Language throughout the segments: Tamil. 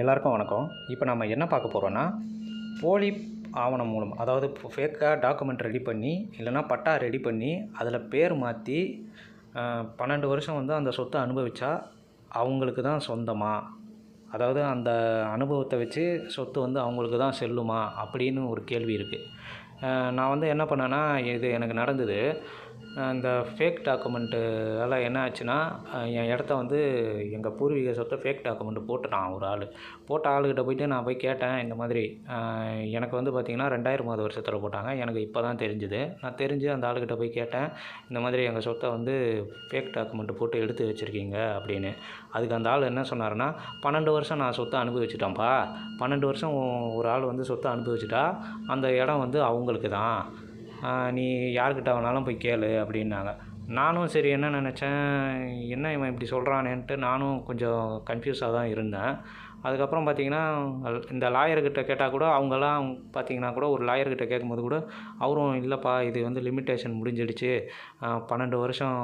எல்லாருக்கும் வணக்கம். இப்போ நம்ம என்ன பார்க்க போகிறோன்னா போலி ஆவணம் மூலம் அதாவது ஃபேக்காக டாக்குமெண்ட் ரெடி பண்ணி இல்லைன்னா பட்டா ரெடி பண்ணி அதில் பேர் மாற்றி பன்னெண்டு வருஷம் வந்து அந்த சொத்தை அனுபவித்தா அவங்களுக்கு தான் சொந்தமா? அதாவது அந்த அனுபவத்தை வச்சு சொத்து வந்து அவங்களுக்கு தான் செல்லுமா? அப்படின்னு ஒரு கேள்வி இருக்குது நான் வந்து என்ன பண்ணேன்னா இது எனக்கு நடந்தது. இந்த ஃபேக் டாக்குமெண்ட்டு எல்லாம் என்ன ஆச்சுன்னா என் இடத்த வந்து எங்கள் பூர்வீக சொத்தை ஃபேக் டாக்குமெண்ட் போட்டுட்டான் ஒரு ஆள். போட்ட ஆளுகிட்ட போயிட்டு நான் போய் கேட்டேன் இந்த மாதிரி எனக்கு வந்து பார்த்திங்கன்னா ரெண்டாயிரமாவது வருஷத்தில் போட்டாங்க. எனக்கு இப்போ தான் தெரிஞ்சுது. நான் தெரிஞ்சு அந்த ஆளுகிட்ட போய் கேட்டேன் இந்த மாதிரி எங்கள் சொத்தை வந்து ஃபேக் டாக்குமெண்ட் போட்டு எடுத்து வச்சுருக்கீங்க அப்படின்னு. அதுக்கு அந்த ஆள் என்ன சொன்னார்னா பன்னெண்டு வருஷம் நான் சொத்தை அனுபவிச்சிட்டேன்ப்பா. பன்னெண்டு வருஷம் ஒரு ஆள் வந்து சொத்தை அனுபவிச்சிட்டா அந்த இடம் வந்து அவங்களுக்கு தான் நீ யார்கிட்ட வேணாலும் போய் கேளு அப்படின்னாங்க. நானும் சரி என்ன நினச்சேன்? என்ன இவன் இப்படி சொல்கிறானேன்ட்டு நானும் கொஞ்சம் கன்ஃபியூஸாக தான் இருந்தேன். அதுக்கப்புறம் பார்த்தீங்கன்னா இந்த லாயர்கிட்ட கேட்டால் கூட அவங்கெல்லாம் பார்த்தீங்கன்னா கூட ஒரு லாயர்கிட்ட கேட்கும்போது கூட அவரும் இல்லைப்பா இது வந்து லிமிட்டேஷன் முடிஞ்சிடுச்சு. பன்னெண்டு வருஷம்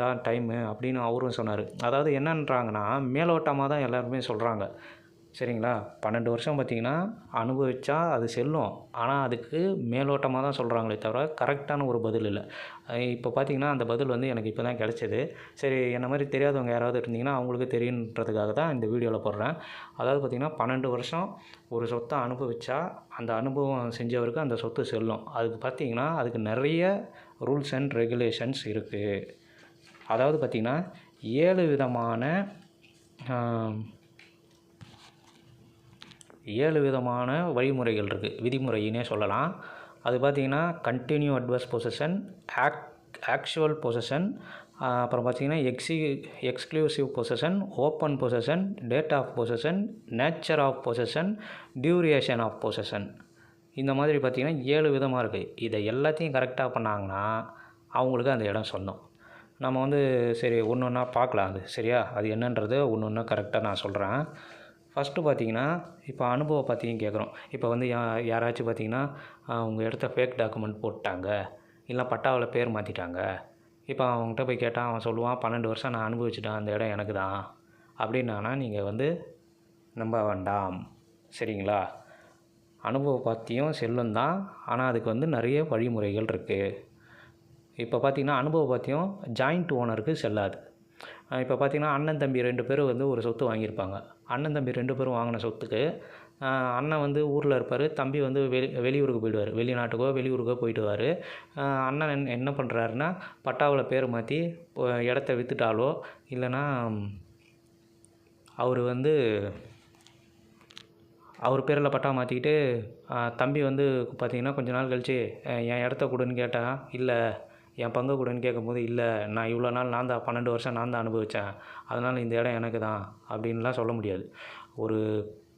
தான் டைமு அப்படின்னு அவரும் சொன்னார். அதாவது என்னன்றாங்கன்னா மேலோட்டமாக தான் எல்லாருமே சொல்கிறாங்க சரிங்களா? பன்னெண்டு வருஷம் பார்த்திங்கன்னா அனுபவித்தா அது செல்லும். ஆனால் அதுக்கு மேலோட்டமாக தான் சொல்கிறாங்களே தவிர கரெக்டான ஒரு பதில் இல்லை. இப்போ பார்த்திங்கன்னா அந்த பதில் வந்து எனக்கு இப்போ தான் கிடச்சிது. சரி என்ன மாதிரி தெரியாதவங்க யாராவது இருந்தீங்கன்னா அவங்களுக்கு தெரியுன்றதுக்காக தான் இந்த வீடியோவில் போடுறேன். அதாவது பார்த்திங்கன்னா பன்னெண்டு வருஷம் ஒரு சொத்தை அனுபவித்தா அந்த அனுபவம் செஞ்சவருக்கு அந்த சொத்து செல்லும். அதுக்கு பார்த்திங்கன்னா அதுக்கு நிறைய ரூல்ஸ் அண்ட் ரெகுலேஷன்ஸ் இருக்குது அதாவது பார்த்திங்கன்னா ஏழு விதமான ஏழு விதமான வழிமுறைகள் இருக்குது விதிமுறையினே சொல்லலாம். அது பார்த்திங்கன்னா கண்டினியூ அட்வர்ஸ் பொசிஷன் ஆக் ஆக்சுவல் பொசிஷன் அப்புறம் பார்த்திங்கன்னா XE exclusive position open position date of position nature of position duration of position இந்த மாதிரி பார்த்திங்கன்னா ஏழு விதமாக இருக்குது இதை எல்லாத்தையும் கரெக்டாக பண்ணாங்கன்னா அவங்களுக்கு அந்த இடம் சொந்தம். நம்ம வந்து சரி ஒன்று ஒன்றா பார்க்கலாம் அது சரியா? அது என்னன்றது ஒன்று ஒன்றா கரெக்டாக நான் சொல்கிறேன் ஃபஸ்ட்டு பார்த்தீங்கன்னா இப்போ அனுபவம் பார்த்தீங்க கேட்குறோம். இப்போ வந்து யா யாராச்சும் பார்த்தீங்கன்னா உங்கள் இடத்த ஃபேக் டாக்குமெண்ட் போட்டாங்க. இல்லை பட்டாவில் பேர் மாற்றிட்டாங்க இப்போ அவங்ககிட்ட போய் கேட்டால் அவன் சொல்லுவான் பன்னெண்டு வருஷம் நான் அனுபவிச்சிட்டேன் அந்த இடம் எனக்கு தான். அப்படின்னானா நீங்கள் வந்து நம்ப வேண்டாம். சரிங்களா? அனுபவ பற்றியும் செல்லும் தான். ஆனால் அதுக்கு வந்து நிறைய வழிமுறைகள் இருக்குது இப்போ பார்த்திங்கன்னா அனுபவ பற்றியும் ஜாயிண்ட் ஓனருக்கு செல்லாது. இப்போ பார்த்திங்கன்னா அண்ணன் தம்பி ரெண்டு பேரும் வந்து ஒரு சொத்து வாங்கியிருப்பாங்க. அண்ணன் தம்பி ரெண்டு பேரும் வாங்கின சொத்துக்கு அண்ணன் வந்து ஊரில் இருப்பார் தம்பி வந்து வெளி வெளியூருக்கு போயிடுவார். வெளிநாட்டுக்கோ வெளியூருக்கோ போயிடுவார் அண்ணன் என்ன பண்ணுறாருன்னா பட்டாவில் பேர் மாற்றி இடத்த விற்றுட்டாலோ இல்லைன்னா அவர் வந்து அவர் பேரில் பட்டா மாற்றிக்கிட்டு தம்பி வந்து பார்த்திங்கன்னா கொஞ்ச நாள் கழித்து என் இடத்த கொடுன்னு கேட்டால் இல்லை என் பங்கு கூடன்னு கேட்கும்போது இல்லை நான் இவ்வளோ நாள் நான் தான் பன்னெண்டு வருஷம் நான் தான் அனுபவித்தேன் அதனால் இந்த இடம் எனக்கு தான் அப்படின்லாம் சொல்ல முடியாது. ஒரு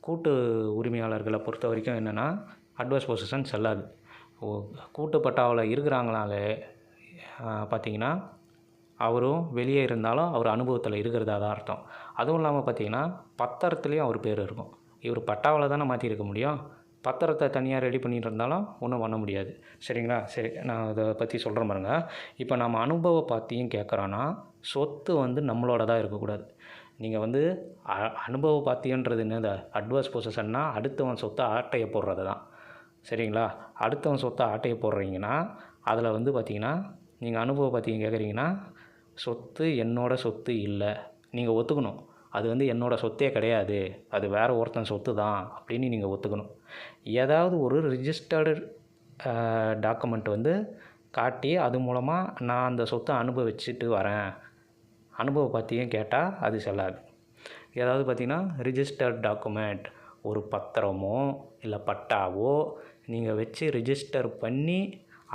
கூட்டு உரிமையாளர்களை பொறுத்த வரைக்கும் என்னென்னா அட்வர்ஸ் பொசிஷன் செல்லாது. கூட்டு பட்டாவில் இருக்கிறாங்களாலே பார்த்திங்கன்னா அவரும் வெளியே இருந்தாலும் அவர் அனுபவத்தில் இருக்கிறதா தான் அர்த்தம். அதுவும் இல்லாமல் பார்த்திங்கன்னா பத்திரத்துலேயும் அவர் பேர் இருக்கும். இவர் பட்டாவில் தானே மாற்றிருக்க முடியும்? பத்திரத்தை தனியாக ரெடி பண்ணிட்டு இருந்தாலும் ஒன்றும் பண்ண முடியாது. சரிங்களா? சரி நான் அதை பற்றி சொல்கிறேன் பாருங்க. இப்போ நம்ம அனுபவ பார்த்தியும் கேட்குறோன்னா சொத்து வந்து நம்மளோட தான் இருக்கக்கூடாது. நீங்கள் வந்து அ அனுபவ பாத்தியன்றது என்னது? அட்வர்ஸ் பொசிஷன்னா அடுத்தவன் சொத்தை ஆட்டையை போடுறது தான் சரிங்களா? அடுத்தவன் சொத்தை ஆட்டையை போடுறீங்கன்னா அதில் வந்து பார்த்திங்கன்னா நீங்கள் அனுபவ பார்த்தியும் கேட்குறீங்கன்னா சொத்து என்னோட சொத்து இல்லை. நீங்கள் ஒத்துக்கணும். அது வந்து என்னோடய சொத்தே கிடையாது. அது வேறு ஒருத்தன் சொத்து தான் அப்படின்னு நீங்கள் ஒத்துக்கணும். ஏதாவது ஒரு ரிஜிஸ்டர்டு டாக்குமெண்ட் வந்து காட்டி அது மூலமாக நான் அந்த சொத்தை அனுபவிச்சுட்டு வரேன். அனுபவ பற்றியும் கேட்டால் அது செல்லாது. ஏதாவது பார்த்திங்கன்னா ரிஜிஸ்டர்ட் டாக்குமெண்ட் ஒரு பத்திரமோ இல்லை பட்டாவோ நீங்கள் வச்சு ரிஜிஸ்டர் பண்ணி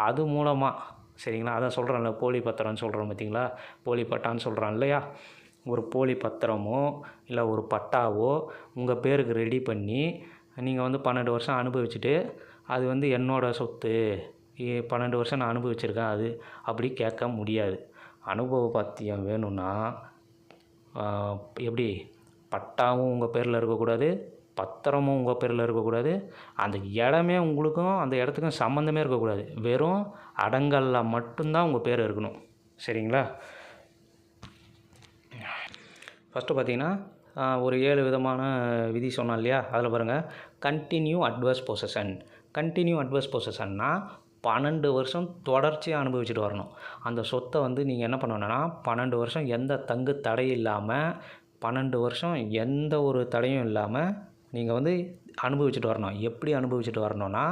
அது மூலமாக சரிங்களா? அதான் சொல்கிறேன்ல போலி பத்திரம்னு சொல்கிறோம் பார்த்தீங்களா போலி பட்டான்னு சொல்கிறான் இல்லையா? ஒரு போலி பத்திரமோ இல்லை ஒரு பட்டாவோ உங்கள் பேருக்கு ரெடி பண்ணி நீங்கள் வந்து பன்னெண்டு வருஷம் அனுபவிச்சுட்டு அது வந்து என்னோடய சொத்து. பன்னெண்டு வருஷம் நான் அனுபவிச்சிருக்கேன் அது. அப்படி கேட்க முடியாது. அனுபவ பத்தியம் வேணும்னா எப்படி? பட்டாவும் உங்கள் பேரில் இருக்கக்கூடாது பத்திரமும் உங்கள் பேரில் இருக்கக்கூடாது. அந்த இடமே உங்களுக்கும் அந்த இடத்துக்கும் சம்மந்தமே இருக்கக்கூடாது. வெறும் அடங்கலில் மட்டும்தான் உங்கள் பேர் இருக்கணும். சரிங்களா? ஃபஸ்ட்டு பார்த்தீங்கன்னா ஒரு ஏழு விதமான விதி சொன்னோம் இல்லையா? அதில் பாருங்கள் continue adverse possession continue adverse பொசஷன்னா பன்னெண்டு வருஷம் தொடர்ச்சியாக அனுபவிச்சுட்டு வரணும். அந்த சொத்தை வந்து நீங்கள் என்ன பண்ணணும்னா பன்னெண்டு வருஷம் எந்த தங்கு தடை இல்லாமல் பன்னெண்டு வருஷம் எந்த ஒரு தடையும் இல்லாமல் நீங்கள் வந்து அனுபவிச்சுட்டு வரணும். எப்படி அனுபவிச்சுட்டு வரணும்னா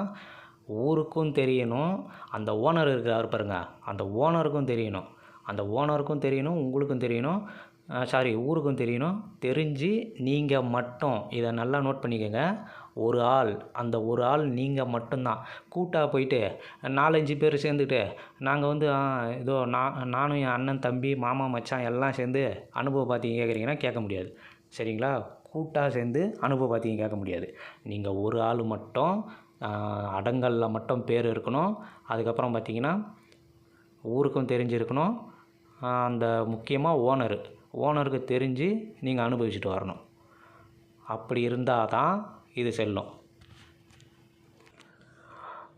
ஊருக்கும் தெரியணும். அந்த ஓனர் இருக்கிறாரு பாருங்க. அந்த ஓனருக்கும் தெரியணும். அந்த ஓனருக்கும் தெரியணும். உங்களுக்கும் தெரியணும். சாரி ஊருக்கும் தெரியணும். தெரிஞ்சு நீங்கள் மட்டும் இதை நல்லா நோட் பண்ணிக்கோங்க. ஒரு ஆள் அந்த ஒரு ஆள் நீங்கள் மட்டும்தான். கூட்டாக போயிட்டு நாலஞ்சு பேர் சேர்ந்துட்டு நாங்கள் வந்து இதோ நான் நானும் என் அண்ணன் தம்பி மாமா மச்சான் எல்லாம் சேர்ந்து அனுபவம் பார்த்தீங்க கேட்குறீங்கன்னா கேட்க முடியாது. சரிங்களா? கூட்டாக சேர்ந்து அனுபவம் பார்த்தீங்க கேட்க முடியாது. நீங்கள் ஒரு ஆள் மட்டும் அடங்கலில் மட்டும் பேர் இருக்கணும். அதுக்கப்புறம் பார்த்தீங்கன்னா ஊருக்கும் தெரிஞ்சிருக்கணும். அந்த முக்கியமாக ஓனரு ஓனருக்கு தெரிஞ்சு நீங்கள் அனுபவிச்சுட்டு வரணும். அப்படி இருந்தால் தான் இது செல்லும்.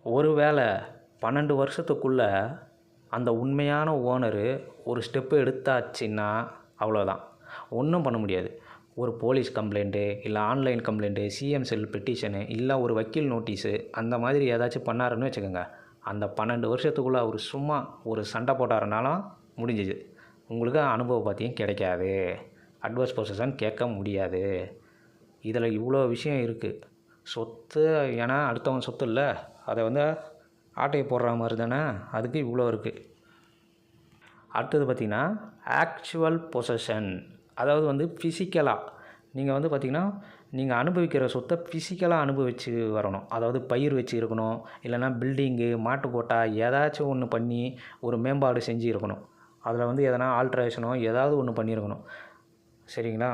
ஒருவேளை பன்னெண்டு வருஷத்துக்குள்ளே அந்த உண்மையான ஓனரு ஒரு ஸ்டெப்பு எடுத்தாச்சுன்னா அவ்வளோதான் ஒன்றும் பண்ண முடியாது. ஒரு போலீஸ் கம்ப்ளைண்ட்டு இல்லை online complaint CM cell petition இல்லை ஒரு வக்கீல் நோட்டீஸு அந்த மாதிரி ஏதாச்சும் பண்ணாருன்னு வச்சுக்கோங்க. அந்த பன்னெண்டு வருஷத்துக்குள்ளே அவர் சும்மா ஒரு சண்டை போட்டாருனாலும் முடிஞ்சுது. உங்களுக்கு அனுபவம் பார்த்தியும் கிடைக்காது. அட்வர்ஸ் பொசிஷன் கேட்க முடியாது. இதில் இவ்வளோ விஷயம் இருக்குது சொத்து ஏன்னா அடுத்தவன் சொத்து இல்லை. அதை வந்து ஆட்டையை போடுற மாதிரி தானே? அதுக்கு இவ்வளோ இருக்குது அடுத்தது பார்த்திங்கன்னா ஆக்சுவல் பொசஷன் அதாவது வந்து ஃபிசிக்கலாக நீங்கள் வந்து பார்த்திங்கன்னா நீங்கள் அனுபவிக்கிற சொத்தை ஃபிசிக்கலாக அனுபவிச்சு வரணும். அதாவது பயிர் வச்சு இருக்கணும். இல்லைன்னா பில்டிங்கு மாட்டுக்கோட்டா ஏதாச்சும் ஒன்று பண்ணி ஒரு மேம்பாடு செஞ்சு இருக்கணும். அதில் வந்து எதனா ஆல்ட்ரேஷனோ ஏதாவது ஒன்று பண்ணியிருக்கணும். சரிங்களா?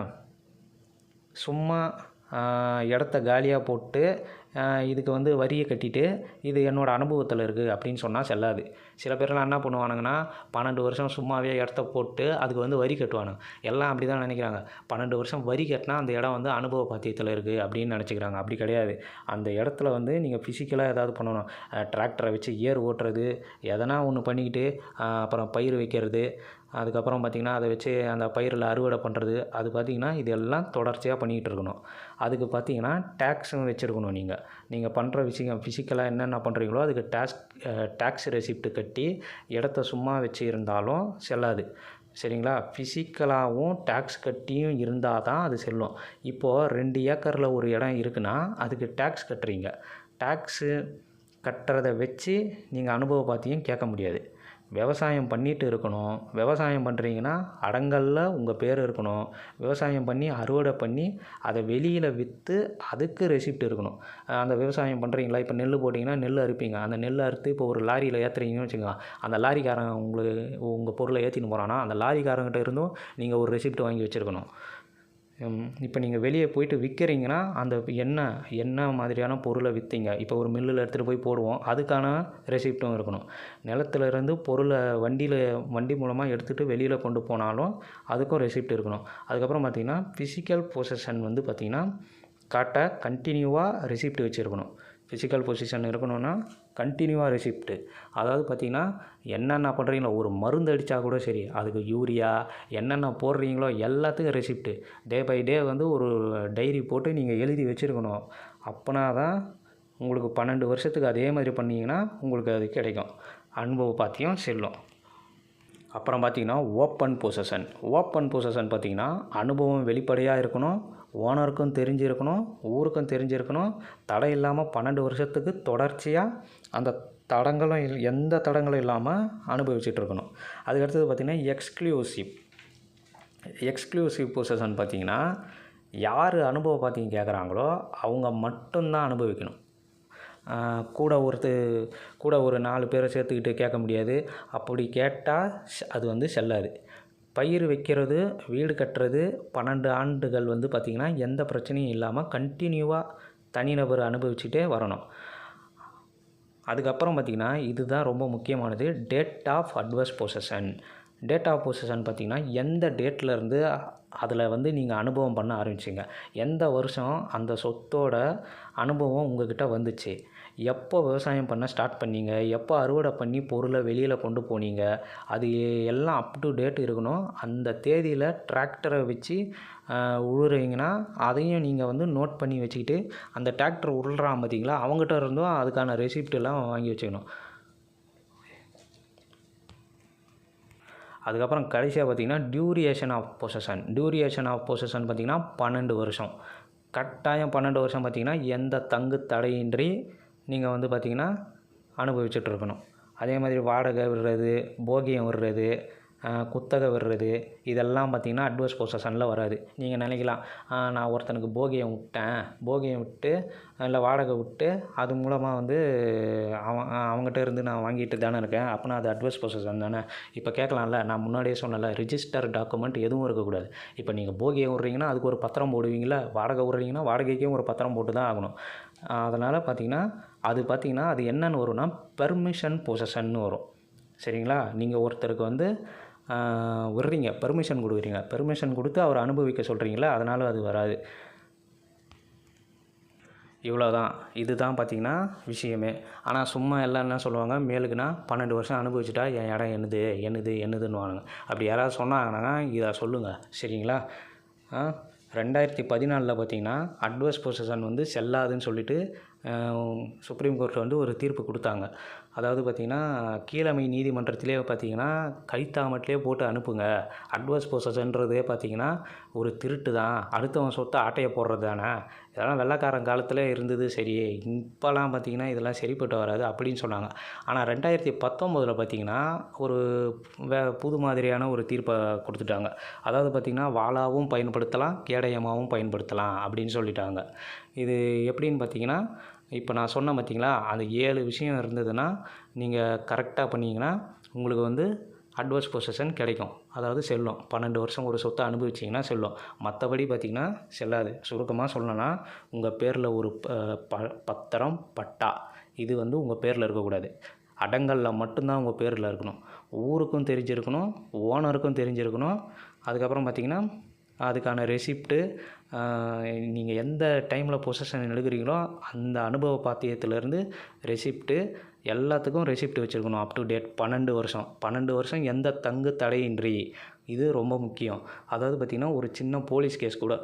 சும்மா இடத்த காலியாக போட்டு இதுக்கு வந்து வரியை கட்டிட்டு இது என்னோடய அனுபவத்தில் இருக்குது அப்படின்னு சொன்னால் செல்லாது. சில பேர்லாம் என்ன பண்ணுவானுங்கன்னா பன்னெண்டு வருஷம் சும்மாவே இடத்த போட்டு அதுக்கு வந்து வரி கட்டுவானுங்க. எல்லாம் அப்படி தான் நினைக்கிறாங்க. பன்னெண்டு வருஷம் வரி கட்டினா அந்த இடம் வந்து அனுபவ பாத்தியத்தில் இருக்குது அப்படின்னு நினச்சிக்கிறாங்க. அப்படி கிடையாது. அந்த இடத்துல வந்து நீங்கள் ஃபிசிக்கலாக ஏதாவது பண்ணணும். டிராக்டரை வச்சு ஏர் ஓட்டுறது எதனா ஒன்று பண்ணிக்கிட்டு அப்புறம் பயிர் வைக்கிறது அதுக்கப்புறம் பார்த்திங்கன்னா அதை வச்சு அந்த பயிரில் அறுவடை பண்ணுறது அது பார்த்திங்கன்னா இது எல்லாம் தொடர்ச்சியாக பண்ணிக்கிட்டு இருக்கணும். அதுக்கு பார்த்திங்கன்னா டேக்ஸும் வச்சுருக்கணும் நீங்கள் நீங்கள் பண்ணுற விஷயம் ஃபிசிக்கலாக என்னென்ன பண்ணுறீங்களோ அதுக்கு டேக்ஸ் டேக்ஸ் ரெசிப்ட் கட்டி இடத்த சும்மா வச்சு இருந்தாலும் செல்லாது. சரிங்களா? ஃபிசிக்கலாகவும் டேக்ஸ் கட்டியும் இருந்தால் தான் அது செல்லும். இப்போது ரெண்டு ஏக்கரில் ஒரு இடம் இருக்குன்னா அதுக்கு டேக்ஸ் கட்டுறீங்க. டேக்ஸு கட்டுறதை வச்சு நீங்கள் அனுபவ பார்த்தியும் கேட்க முடியாது. விவசாயம் பண்ணிட்டு இருக்கணும். விவசாயம் பண்ணுறீங்கன்னா அடங்கல்ல உங்கள் பேர் இருக்கணும். விவசாயம் பண்ணி அறுவடை பண்ணி அதை வெளியில் விற்று அதுக்கு ரெசிப்ட் இருக்கணும். அந்த விவசாயம் பண்ணுறீங்களா இப்போ நெல் போட்டிங்கன்னா நெல் அறுப்பீங்க. அந்த நெல் அறுத்து இப்போ ஒரு லாரியில் ஏற்றுறீங்கன்னு வச்சுக்கோங்க. அந்த லாரிக்காரன் உங்களுக்கு உங்கள் பொருளை ஏற்றின்னு போகிறான்னா அந்த லாரிக்காரங்கிட்ட இருந்தும் நீங்கள் ஒரு ரெசிப்ட் வாங்கி வச்சுருக்கணும். இப்போ நீங்கள் வெளியே போயிட்டு விற்கிறீங்கன்னா அந்த என்ன என்ன மாதிரியான பொருளை விற்றீங்க இப்போ ஒரு மில்லில் எடுத்துகிட்டு போய் போடுவோம். அதுக்கான ரெசிப்ட்டும் இருக்கணும். நிலத்துல இருந்து பொருளை வண்டியில் வண்டி மூலமாக எடுத்துகிட்டு வெளியில் கொண்டு போனாலும் அதுக்கும் ரெசிப்ட் இருக்கணும். அதுக்கப்புறம் பார்த்திங்கன்னா ஃபிசிக்கல் பொசஷன் வந்து பார்த்திங்கன்னா கரெக்டாக கண்டினியூவாக ரெசிப்ட் வச்சுருக்கணும். ஃபிசிக்கல் பொசிஷன் இருக்கணும்னா கண்டினியூவாக ரெசிப்ட்டு அதாவது பார்த்திங்கன்னா என்னென்ன பண்ணுறீங்களோ ஒரு மருந்து அடித்தா கூட சரி அதுக்கு யூரியா என்னென்ன போடுறீங்களோ எல்லாத்துக்கும் ரெசிப்ட்டு டே பை டே வந்து ஒரு டைரி போட்டு நீங்கள் எழுதி வச்சுருக்கணும். அப்போனா தான் உங்களுக்கு பன்னெண்டு வருஷத்துக்கு அதே மாதிரி பண்ணிங்கன்னா உங்களுக்கு அது கிடைக்கும். அனுபவ பாத்தியம் செல்லும். அப்புறம் பார்த்தீங்கன்னா ஓப்பன் பொசஷன் ஓப்பன் பொசஷன் பார்த்தீங்கன்னா அனுபவம் வெளிப்படையாக இருக்கணும். ஓனருக்கும் தெரிஞ்சிருக்கணும் ஊருக்கும் தெரிஞ்சிருக்கணும். தடை இல்லாமல் பன்னெண்டு வருஷத்துக்கு தொடர்ச்சியாக அந்த தடங்களும் இல் எந்த தடங்களும் இல்லாமல் அனுபவிச்சுட்டு இருக்கணும் அதுக்கடுத்தது பார்த்திங்கன்னா எக்ஸ்க்ளூசிவ் எக்ஸ்க்ளூசிவ் பொசன் பார்த்தீங்கன்னா யார் அனுபவம் பார்த்தீங்க கேட்குறாங்களோ அவங்க மட்டும்தான் அனுபவிக்கணும். கூட ஒருத்தர் கூட ஒரு நாலு பேரை சேர்த்துக்கிட்டு கேட்க முடியாது. அப்படி கேட்டால் அது வந்து செல்லாது. பயிர் வைக்கிறது வீடு கட்டுறது பன்னெண்டு ஆண்டுகள் வந்து பார்த்திங்கன்னா எந்த பிரச்சனையும் இல்லாமல் கண்டினியூவாக தனிநபர் அனுபவிச்சுட்டே வரணும். அதுக்கப்புறம் பார்த்திங்கன்னா இதுதான் ரொம்ப முக்கியமானது date of adverse possession date of position பார்த்திங்கன்னா எந்த டேட்லேருந்து அதில் வந்து நீங்கள் அனுபவம் பண்ண ஆரம்பிச்சிங்க? எந்த வருஷம் அந்த சொத்தோட அனுபவம் உங்ககிட்ட வந்துச்சு? எப்போ விவசாயம் பண்ண ஸ்டார்ட் பண்ணீங்க? எப்போ அறுவடை பண்ணி பொருளை வெளியில் கொண்டு போனீங்க? அது எல்லாம் அப் டு டேட் இருக்கணும். அந்த தேதியில் டிராக்டரை வச்சு உழுறீங்கன்னா அதையும் நீங்கள் வந்து நோட் பண்ணி வச்சுக்கிட்டு அந்த டிராக்டர் உழுறான் பார்த்தீங்களா? அவங்ககிட்ட இருந்தும் அதுக்கான ரெசிப்ட் எல்லாம் வாங்கி வச்சுக்கணும். அதுக்கப்புறம் கடைசியாக பார்த்தீங்கன்னா duration of possession duration of possession பார்த்தீங்கன்னா பன்னெண்டு வருஷம். கட்டாயம் பன்னெண்டு வருஷம் பார்த்தீங்கன்னா எந்த தங்கு தடையின்றி நீங்கள் வந்து பார்த்தீங்கன்னா அனுபவிச்சுட்டு இருக்கணும். அதே மாதிரி வாடகை விடுறது போகியம் விடுறது குத்தகை விடுறது இதெல்லாம் பார்த்திங்கன்னா அட்வர்ஸ் பொசஷனில் வராது. நீங்கள் நினைக்கலாம் நான் ஒருத்தனுக்கு போகியம் விட்டேன் போகியம் விட்டு இல்லை வாடகை விட்டு அது மூலமாக வந்து அவன் அவங்ககிட்ட இருந்து நான் வாங்கிட்டு தானே இருக்கேன். அப்போனா அது அட்வர்ஸ் பொசஷன் தானே? இப்போ கேட்கலாம்ல நான் முன்னாடியே சொன்னல ரிஜிஸ்டர் டாக்குமெண்ட் எதுவும் இருக்கக்கூடாது. இப்போ நீங்கள் போகியம் விட்றீங்கன்னா அதுக்கு ஒரு பத்திரம் போடுவீங்களா வாடகை விட்றீங்கன்னா வாடகைக்கும் ஒரு பத்திரம் போட்டு தான் ஆகணும். அதனால் பார்த்தீங்கன்னா அது பார்த்தீங்கன்னா அது என்னென்னு வரும்னா பெர்மிஷன் பொசஷன்னு வரும். சரிங்களா? நீங்கள் ஒருத்தருக்கு வந்து விடுறீங்க. பெர்மிஷன் கொடுக்குறீங்க. பெர்மிஷன் கொடுத்து அவர் அனுபவிக்க சொல்கிறீங்களா அதனால் அது வராது. இவ்வளோதான் இதுதான் பார்த்திங்கன்னா விஷயமே. ஆனால் சும்மா எல்லாம் என்ன சொல்லுவாங்க? மேலுக்குன்னா பன்னெண்டு வருஷம் அனுபவிச்சுட்டா என் இடம் என்னது? என்னது? என்னதுன்னு அப்படி யாராவது சொன்னாங்கன்னா இதை சொல்லுங்கள் சரிங்களா? ஆ ரெண்டாயிரத்தி பதினாலில் பார்த்தீங்கன்னா அட்வர்ஸ் பொசிஷன் வந்து செல்லாதுன்னு சொல்லிட்டு சுப்ரீம் கோர்ட்டில் வந்து ஒரு தீர்ப்பு கொடுத்தாங்க. அதாவது பார்த்திங்கன்னா கீழமை நீதிமன்றத்திலே பார்த்தீங்கன்னா கைத்தாமட்டிலே போட்டு அனுப்புங்க. அட்வர்ஸ் ப்ரொசஸ்ன்றதே பார்த்தீங்கன்னா ஒரு திருட்டு தான். அடுத்தவன் சொத்தை ஆட்டையை போடுறது தானே. இதெல்லாம் வெள்ளைக்காரன் காலத்தில் இருந்தது சரி. இப்போலாம் பார்த்தீங்கன்னா இதெல்லாம் சரிப்பட்டு வராது அப்படின்னு சொன்னாங்க. ஆனால் ரெண்டாயிரத்தி பத்தொம்போதில் பார்த்தீங்கன்னா ஒரு வே புது மாதிரியான ஒரு தீர்ப்பை கொடுத்துட்டாங்க. அதாவது பார்த்திங்கன்னா வாளாவும் பயன்படுத்தலாம் கேடயமாகவும் பயன்படுத்தலாம் அப்படின்னு சொல்லிட்டாங்க. இது எப்படின்னு பார்த்தீங்கன்னா இப்போ நான் சொன்னேன் பார்த்திங்களா அந்த ஏழு விஷயம் இருந்ததுன்னா நீங்கள் கரெக்டாக பண்ணிங்கன்னா உங்களுக்கு வந்து அட்வர்ஸ் பொசிஷன் கிடைக்கும். அதாவது செல்லும். பன்னெண்டு வருஷம் ஒரு சொத்தை அனுபவிச்சிங்கன்னா செல்லும். மற்றபடி பார்த்திங்கன்னா செல்லாது. சுருக்கமாக சொல்லணும்னா உங்கள் பேரில் ஒரு ப பத்திரம் பட்டா. இது வந்து உங்கள் பேரில் இருக்கக்கூடாது. அடங்கலில் மட்டும்தான் உங்கள் பேரில் இருக்கணும். ஊருக்கும் தெரிஞ்சிருக்கணும் ஓனருக்கும் தெரிஞ்சிருக்கணும். அதுக்கப்புறம் பார்த்திங்கன்னா அதுக்கான ரெசிப்ட்டு நீங்கள் எந்த டைமில் பொசஷன் எடுக்கிறீங்களோ அந்த அனுபவ பாத்தியத்துலேருந்து ரெசிப்ட்டு எல்லாத்துக்கும் ரெசிப்ட் வச்சுருக்கணும் அப் டு டேட் பன்னெண்டு வருஷம். பன்னெண்டு வருஷம் எந்த தங்கு தடையின்றி. இது ரொம்ப முக்கியம். அதாவது பார்த்திங்கன்னா ஒரு சின்ன போலீஸ் கேஸ் கூட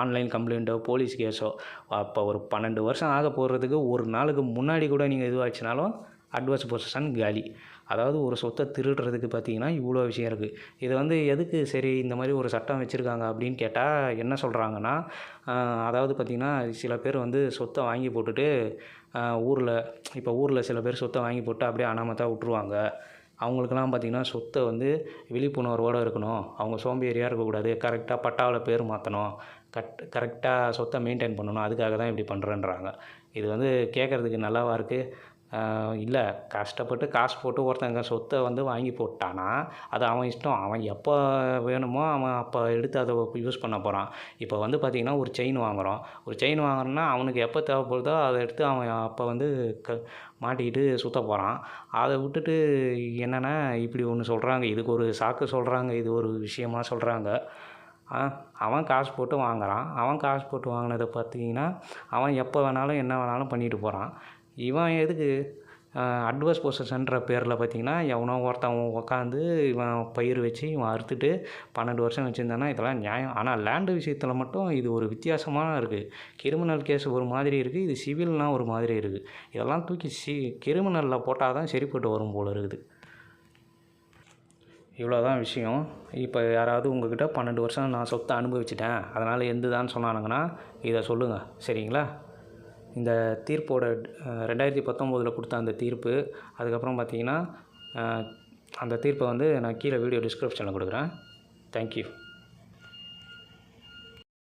ஆன்லைன் கம்ப்ளைண்ட்டோ போலீஸ் கேஸோ அப்போ ஒரு பன்னெண்டு வருஷம் ஆக போடுறதுக்கு ஒரு நாளுக்கு முன்னாடி கூட நீங்கள் இதுவாச்சுனாலும் அட்வான்ஸ் பொசிஷன் காலி. அதாவது ஒரு சொத்தை திருடுறதுக்கு பார்த்தீங்கன்னா இவ்வளோ விஷயம் இருக்குது இது வந்து எதுக்கு சரி இந்த மாதிரி ஒரு சட்டம் வச்சுருக்காங்க அப்படின்னு கேட்டால் என்ன சொல்கிறாங்கன்னா அதாவது பார்த்திங்கன்னா சில பேர் வந்து சொத்தை வாங்கி போட்டுட்டு ஊரில் இப்போ ஊரில் சில பேர் சொத்தை வாங்கி போட்டு அப்படியே அனாமத்தாக விட்ருவாங்க அவங்களுக்கெல்லாம் பார்த்திங்கன்னா சொத்தை வந்து விழிப்புணர்வோடு இருக்கணும். அவங்க சோம்பேறியாக இருக்கக்கூடாது. கரெக்டாக பட்டாவில் பேர் மாற்றணும் கட் கரெக்டாக சொத்தை மெயின்டைன் பண்ணணும். அதுக்காக தான் இப்படி பண்ணுறேன்றாங்க இது வந்து கேட்குறதுக்கு நல்லாவாக இருக்குது இல்லை கஷ்டப்பட்டு காசு போட்டு ஒருத்தங்க சொத்தை வந்து வாங்கி போட்டானா அது அவன் இஷ்டம். அவன் எப்போ வேணுமோ அவன் அப்போ எடுத்து அதை யூஸ் பண்ண போகிறான் இப்போ வந்து பார்த்திங்கன்னா ஒரு செயின் வாங்குகிறோம் ஒரு செயின் வாங்குறோன்னா அவனுக்கு எப்போ தேவைப்படுதோ அதை எடுத்து அவன் அப்போ வந்து க மாட்டிக்கிட்டு சுத்த போகிறான் அதை விட்டுட்டு என்னென்னா இப்படி ஒன்று சொல்கிறாங்க இதுக்கு ஒரு சாக்கு சொல்கிறாங்க இது ஒரு விஷயமா சொல்கிறாங்க அவன் காசு போட்டு வாங்குறான். அவன் காசு போட்டு வாங்கினதை பார்த்தீங்கன்னா அவன் எப்போ வேணாலும் என்ன வேணாலும் பண்ணிட்டு போகிறான் இவன் எதுக்கு? அட்வர்ஸ் பொசஷன்ற பேரில் பார்த்தீங்கன்னா எவனோ ஒருத்தன் உட்காந்து இவன் பயிர் வச்சு இவன் அறுத்துட்டு பன்னெண்டு வருஷம் வச்சுருந்தானா இதெல்லாம் நியாயம். ஆனால் லேண்டு விஷயத்தில் மட்டும் இது ஒரு வித்தியாசமாக இருக்குது கிரிமினல் கேஸ் ஒரு மாதிரி இருக்குது இது சிவில்னால் ஒரு மாதிரி இருக்குது இதெல்லாம் தூக்கி சி கிரிமினலில் போட்டால் தான் சரிப்பட்டு வரும் போல் இருக்குது. இவ்வளோதான் விஷயம். இப்போ யாராவது உங்ககிட்ட பன்னெண்டு வருஷம் நான் சொத்தை அனுபவிச்சிட்டேன். அதனால் எந்துதான்னு சொன்னானுங்கன்னா இதை சொல்லுங்கள் சரிங்களா? இந்த தீர்ப்போட ரெண்டாயிரத்தி பத்தொம்போதில் கொடுத்த அந்த தீர்ப்பு அதுக்கப்புறம் பார்த்தீங்கன்னா அந்த தீர்ப்பை வந்து நான் கீழே வீடியோ டிஸ்கிரிப்ஷனில் கொடுக்குறேன். தேங்க்யூ